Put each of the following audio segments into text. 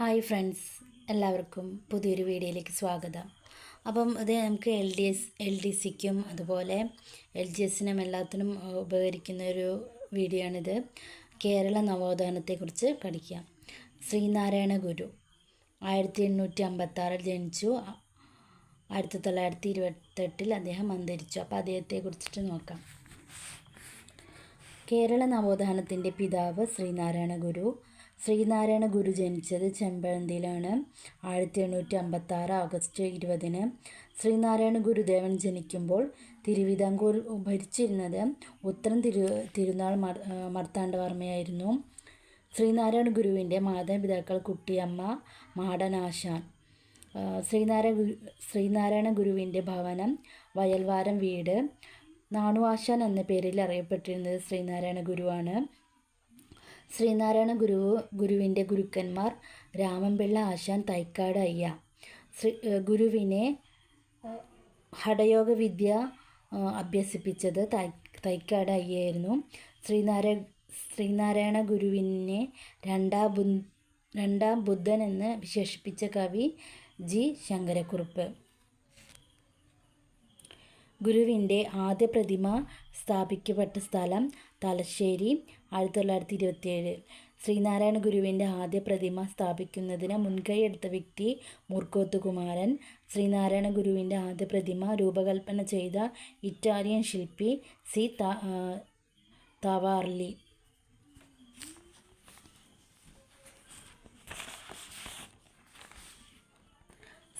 Hi friends എല്ലാവർക്കും പുതിയൊരു വീഡിയോയിലേക്ക് സ്വാഗതം. അപ്പം ഇത് നമുക്ക് L D S L D സിക്കും അതുപോലെ എൽ ജി എസിനും എല്ലാത്തിനും ഉപകരിക്കുന്ന ഒരു വീഡിയോ ആണിത് കേരള നവോത്ഥാനത്തെക്കുറിച്ച് പഠിക്കാം. ശ്രീനാരായണ ഗുരു ആയിരത്തി എണ്ണൂറ്റി അമ്പത്താറിൽ ജനിച്ചു. ആയിരത്തി തൊള്ളായിരത്തി ഇരുപത്തെട്ടിൽ അദ്ദേഹം അന്തരിച്ചു. അപ്പോൾ അദ്ദേഹത്തെക്കുറിച്ചിട്ട് നോക്കാം. കേരള നവോത്ഥാനത്തിന്റെ പിതാവ് ശ്രീനാരായണ ഗുരു ശ്രീനാരായണ ഗുരു ജനിച്ചത് ചെമ്പഴന്തിയിലാണ്. ആയിരത്തി എണ്ണൂറ്റി അമ്പത്തി ആറ് ഓഗസ്റ്റ് ഇരുപതിന് ശ്രീനാരായണ ഗുരുദേവൻ ജനിക്കുമ്പോൾ തിരുവിതാംകൂർ ഭരിച്ചിരുന്നത് ഉത്തരം തിരു തിരുനാൾ മർ മർത്താണ്ഡവർമ്മയായിരുന്നു. ശ്രീനാരായണ ഗുരുവിന്റെ മാതാപിതാക്കൾ കുട്ടിയമ്മ മാടനാശാൻ. ശ്രീനാരായണ ശ്രീനാരായണ ഗുരുവിന്റെ ഭവനം വയൽവാരം വീട്. നാണുവാശാൻ എന്ന പേരിൽ അറിയപ്പെട്ടിരുന്നത് ശ്രീനാരായണ ഗുരുവാണ്. ശ്രീനാരായണ ഗുരു ഗുരുവിന്റെ ഗുരുക്കന്മാർ രാമൻപിള്ള ആശാൻ തൈക്കാട് അയ്യ. ശ്രീ ഗുരുവിനെ ഹഠയോഗ വിദ്യ അഭ്യസിപ്പിച്ചത് തൈ തൈക്കാട് അയ്യായിരുന്നു ശ്രീനാരായ ശ്രീനാരായണ ഗുരുവിനെ രണ്ടാം ബു രണ്ടാം ബുദ്ധൻ എന്ന് വിശേഷിപ്പിച്ച കവി ജി. ശങ്കരക്കുറുപ്പ്. ഗുരുവിന്റെ ആദ്യ പ്രതിമ സ്ഥാപിക്കപ്പെട്ട സ്ഥലം തലശ്ശേരി ആയിരത്തി തൊള്ളായിരത്തി ഇരുപത്തിയേഴ്. ശ്രീനാരായണ ഗുരുവിന്റെ ആദ്യ പ്രതിമ സ്ഥാപിക്കുന്നതിന് മുൻകൈയെടുത്ത വ്യക്തി മുർക്കോത്തുകുമാരൻ. ശ്രീനാരായണ ഗുരുവിന്റെ ആദ്യ പ്രതിമ രൂപകൽപ്പന ചെയ്ത ഇറ്റാലിയൻ ശില്പി സി തവാർലി.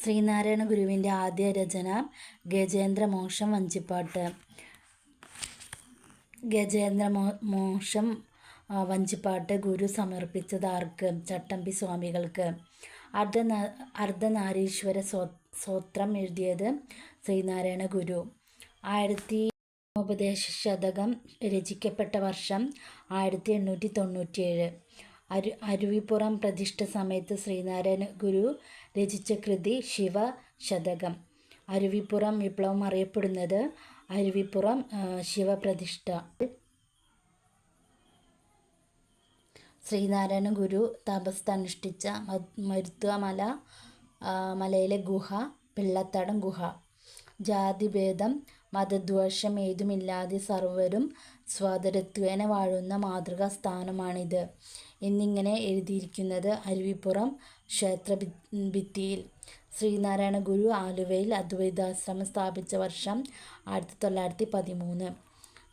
ശ്രീനാരായണ ഗുരുവിന്റെ ആദ്യ രചന ഗജേന്ദ്രമോക്ഷം വഞ്ചിപ്പാട്ട്. ഗജേന്ദ്രമോ മോക്ഷം വഞ്ചിപ്പാട്ട് ഗുരു സമർപ്പിച്ചത് ആർക്ക് ചട്ടമ്പി സ്വാമികൾക്ക്. അർദ്ധ അർദ്ധനാരീശ്വര സ്വ സ്വത്രം എഴുതിയത് ശ്രീനാരായണ ഗുരു. ആയിരത്തി ഉപദേശ ശതകം രചിക്കപ്പെട്ട വർഷം ആയിരത്തി എണ്ണൂറ്റി തൊണ്ണൂറ്റിയേഴ്. അരു അരുവിപ്പുറം പ്രതിഷ്ഠ സമയത്ത് ശ്രീനാരായണ ഗുരു രചിച്ച കൃതി ശിവ ശതകം. അരുവിപ്പുറം വിപ്ലവം അറിയപ്പെടുന്നത് അരുവിപ്പുറം ശിവപ്രതിഷ്ഠ ശ്രീനാരായണ ഗുരു തപസ് അനുഷ്ഠിച്ച മ- മരുത്വമല മലയിലെ ഗുഹ പിള്ളത്തടം ഗുഹ. ജാതിഭേദം മതദ്വേഷം ഏതുമില്ലാതെ സർവരും സ്വാതന്ത്ര്യത്വേന വാഴുന്ന മാതൃകാ സ്ഥാനമാണിത് എന്നിങ്ങനെ എഴുതിയിരിക്കുന്നത് അരുവിപ്പുറം ക്ഷേത്ര ഭിത്തിയിൽ. ശ്രീനാരായണ ഗുരു ആലുവയിൽ അദ്വൈതാശ്രമം സ്ഥാപിച്ച വർഷം ആയിരത്തി തൊള്ളായിരത്തി പതിമൂന്ന്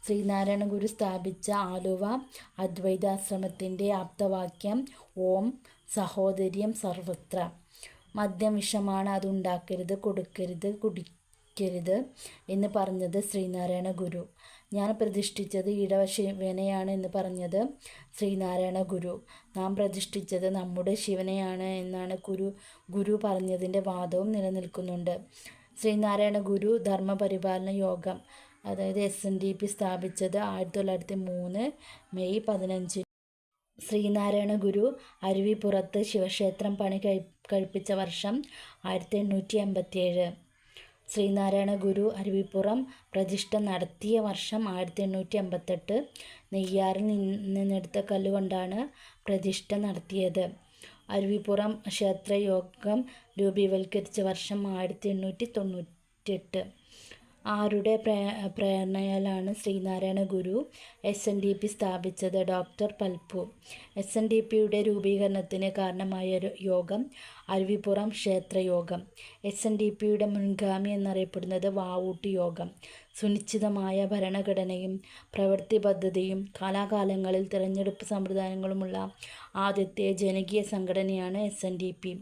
ശ്രീനാരായണ ഗുരു സ്ഥാപിച്ച ആലുവ അദ്വൈതാശ്രമത്തിന്റെ ആപ്തവാക്യം ഓം സഹോദര്യം സർവത്ര. മദ്യം വിഷമാണ് അത് ഉണ്ടാക്കരുത് കൊടുക്കരുത് കുടിക്കരുത് എന്ന് പറഞ്ഞത് ശ്രീനാരായണ ഗുരു. ഞാൻ പ്രതിഷ്ഠിച്ചത് ഇടവ ശിവനെയാണ് എന്ന് പറഞ്ഞത് ശ്രീനാരായണ ഗുരു. നാം പ്രതിഷ്ഠിച്ചത് നമ്മുടെ ശിവനെയാണ് എന്നാണ് ഗുരു ഗുരു പറഞ്ഞതിന്റെ വാദവും നിലനിൽക്കുന്നുണ്ട്. ശ്രീനാരായണ ഗുരു ധർമ്മപരിപാലന യോഗം അതായത് എസ് എൻ ഡി പി സ്ഥാപിച്ചത് ആയിരത്തി തൊള്ളായിരത്തി മൂന്ന് മെയ് പതിനഞ്ച് ശ്രീനാരായണ ഗുരു അരുവിപ്പുറത്ത് ശിവക്ഷേത്രം പണി കഴി കഴിപ്പിച്ച വർഷം ആയിരത്തി എണ്ണൂറ്റി എൺപത്തിയേഴ് ശ്രീനാരായണ ഗുരു അരുവിപ്പുറം പ്രതിഷ്ഠ നടത്തിയ വർഷം ആയിരത്തി എണ്ണൂറ്റി എൺപത്തെട്ട് നെയ്യാറിൽ നിന്ന് നിന്നെടുത്ത കല്ലുകൊണ്ടാണ് പ്രതിഷ്ഠ നടത്തിയത്. അരുവിപ്പുറം ക്ഷേത്രയോഗം രൂപീകരിച്ച വർഷം ആയിരത്തി എണ്ണൂറ്റി തൊണ്ണൂറ്റെട്ട് ആരുടെ പ്രേ- പ്രേരണയാലാണ് Sreenarayana Guru S N D P സ്ഥാപിച്ചത്? Doctor Palpu. S N D പിയുടെ രൂപീകരണത്തിന് കാരണമായ യോഗം അരുവിപ്പുറം ക്ഷേത്രയോഗം. എസ് എൻ ഡി പിയുടെ മുൻഗാമി എന്നറിയപ്പെടുന്നത് വാവൂട്ടി യോഗം. സുനിശ്ചിതമായ ഭരണഘടനയും പ്രവൃത്തി പദ്ധതിയും കാലാകാലങ്ങളിൽ തിരഞ്ഞെടുപ്പ് സമ്പ്രദായങ്ങളുമുള്ള ആദ്യത്തെ ജനകീയ സംഘടനയാണ് S N D P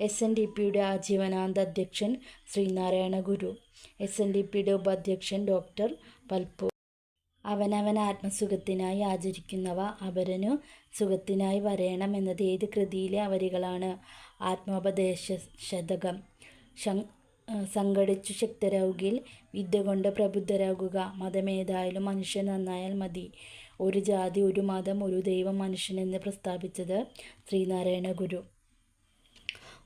S N D പിയുടെ ആജീവനാന്ത അധ്യക്ഷൻ Sreenarayana Guru. S N D പിയുടെ ഉപാധ്യക്ഷൻ ഡോക്ടർ പൽപ്പു. അവനവൻ ആത്മസുഖത്തിനായി ആചരിക്കുന്നവ അവരനു സുഖത്തിനായി വരയണം എന്നത് ഏത് കൃതിയിലെ അവരികളാണ്? ആത്മോപദേശ ശതകം സംഘടിച്ചു ശക്തരാകുകിൽ വിദ്യ കൊണ്ട് പ്രബുദ്ധരാകുക. മതമേതായാലും മനുഷ്യൻ നന്നായാൽ മതി. ഒരു ജാതി ഒരു മതം ഒരു ദൈവം മനുഷ്യനെന്ന് പ്രസ്താവിച്ചത് ശ്രീനാരായണ ഗുരു.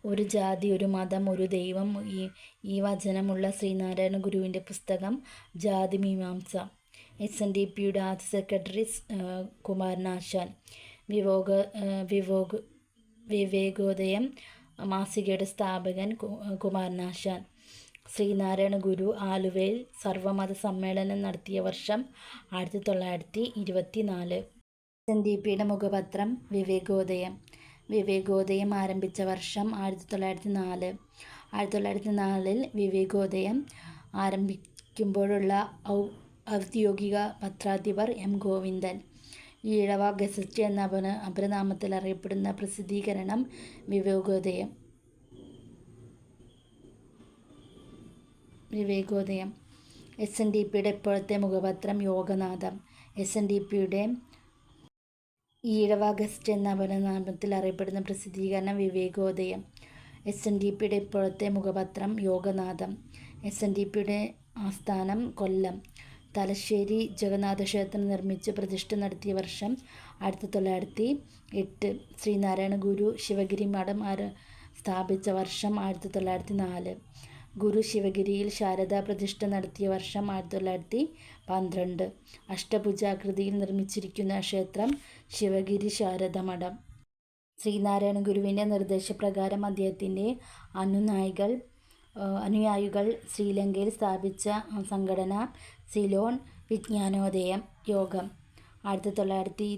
ഒരു ജാതി ഒരു മതം ഒരു ദൈവം ഈ ഈ വചനമുള്ള ശ്രീനാരായണ ഗുരുവിന്റെ പുസ്തകം ജാതി മീമാംസ. എസ് എൻ ഡി പിയുടെ ആദ്യ സെക്രട്ടറി കുമാരനാശാൻ വിവോക വിവോക വിവേകോദയം മാസികയുടെ സ്ഥാപകൻ കുമാരനാശാൻ ശ്രീനാരായണ ഗുരു ആലുവയിൽ സർവമത സമ്മേളനം നടത്തിയ വർഷം ആയിരത്തി തൊള്ളായിരത്തി ഇരുപത്തി നാല് എസ് എൻ ഡി പിയുടെ മുഖപത്രം വിവേകോദയം. വിവേകോദയം ആരംഭിച്ച വർഷം ആയിരത്തി തൊള്ളായിരത്തി നാല് ആയിരത്തി തൊള്ളായിരത്തി നാലിൽ വിവേകോദയം ആരംഭിക്കുമ്പോഴുള്ള ഔ ഔദ്യോഗിക പത്രാധിപർ എം ഗോവിന്ദൻ. ഈഴവ ഗസറ്റ് എന്ന അപന അപരനാമത്തിൽ അറിയപ്പെടുന്ന പ്രസിദ്ധീകരണം Vivekodayam. Vivekodayam. S N D പിയുടെ ഇപ്പോഴത്തെ മുഖപത്രം യോഗനാഥം. എസ് എൻ ഡി പിയുടെ ഈഴവ അഗസ്റ്റ് എന്ന അപരനാമത്തിൽ അറിയപ്പെടുന്ന പ്രസിദ്ധീകരണം വിവേകോദയം. എസ് എൻ ഡി പിയുടെ ഇപ്പോഴത്തെ മുഖപത്രം യോഗനാഥം. എസ് എൻ ഡി പിയുടെ ആസ്ഥാനം കൊല്ലം. തലശ്ശേരി ജഗന്നാഥ ക്ഷേത്രം നിർമ്മിച്ച് പ്രതിഷ്ഠ നടത്തിയ വർഷം ആയിരത്തി തൊള്ളായിരത്തി എട്ട്. ശ്രീനാരായണ ഗുരു ശിവഗിരി മഠം ആര സ്ഥാപിച്ച വർഷം ആയിരത്തി തൊള്ളായിരത്തി നാല്. ഗുരു ശിവഗിരിയിൽ ശാരദാ പ്രതിഷ്ഠ നടത്തിയ വർഷം ആയിരത്തി തൊള്ളായിരത്തി പന്ത്രണ്ട്. അഷ്ടഭുജാകൃതിയിൽ നിർമ്മിച്ചിരിക്കുന്ന ക്ഷേത്രം ശിവഗിരി ശാരദ മഠം. ശ്രീനാരായണ ഗുരുവിന്റെ നിർദ്ദേശപ്രകാരം അദ്ദേഹത്തിന്റെ അനുനായികൾ അനുയായികൾ ശ്രീലങ്കയിൽ സ്ഥാപിച്ച സംഘടന സിലോൺ വിജ്ഞാനോദയം യോഗം. ആയിരത്തി തൊള്ളായിരത്തി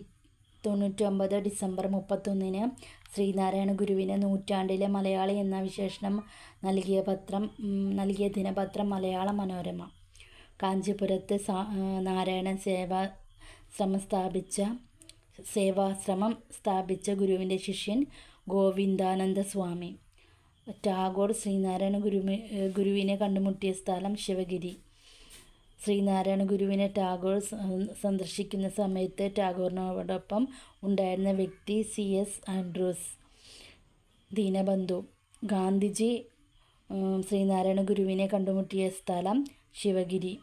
തൊണ്ണൂറ്റൊമ്പത് ഡിസംബർ മുപ്പത്തൊന്നിന് ശ്രീനാരായണ ഗുരുവിന് നൂറ്റാണ്ടിലെ മലയാളി എന്ന വിശേഷണം നൽകിയ പത്രം നൽകിയ ദിനപത്രം മലയാള മനോരമ. കാഞ്ചീപുരത്ത് നാരായണ സേവാ ശ്രമം സ്ഥാപിച്ച സേവാശ്രമം സ്ഥാപിച്ച ഗുരുവിന്റെ ശിഷ്യൻ ഗോവിന്ദാനന്ദ സ്വാമി. ടാഗോർ ശ്രീനാരായണ ഗുരു ഗുരുവിനെ കണ്ടുമുട്ടിയ സ്ഥലം ശിവഗിരി. ശ്രീനാരായണ ഗുരുവിനെ ടാഗോർ സന്ദർശിക്കുന്ന സമയത്ത് ടാഗോറിനോടൊപ്പം ഉണ്ടായിരുന്ന വ്യക്തി C S Andrews Deenabandhu. Gandhiji Sreenarayana ഗുരുവിനെ കണ്ടുമുട്ടിയ സ്ഥലം ശിവഗിരി.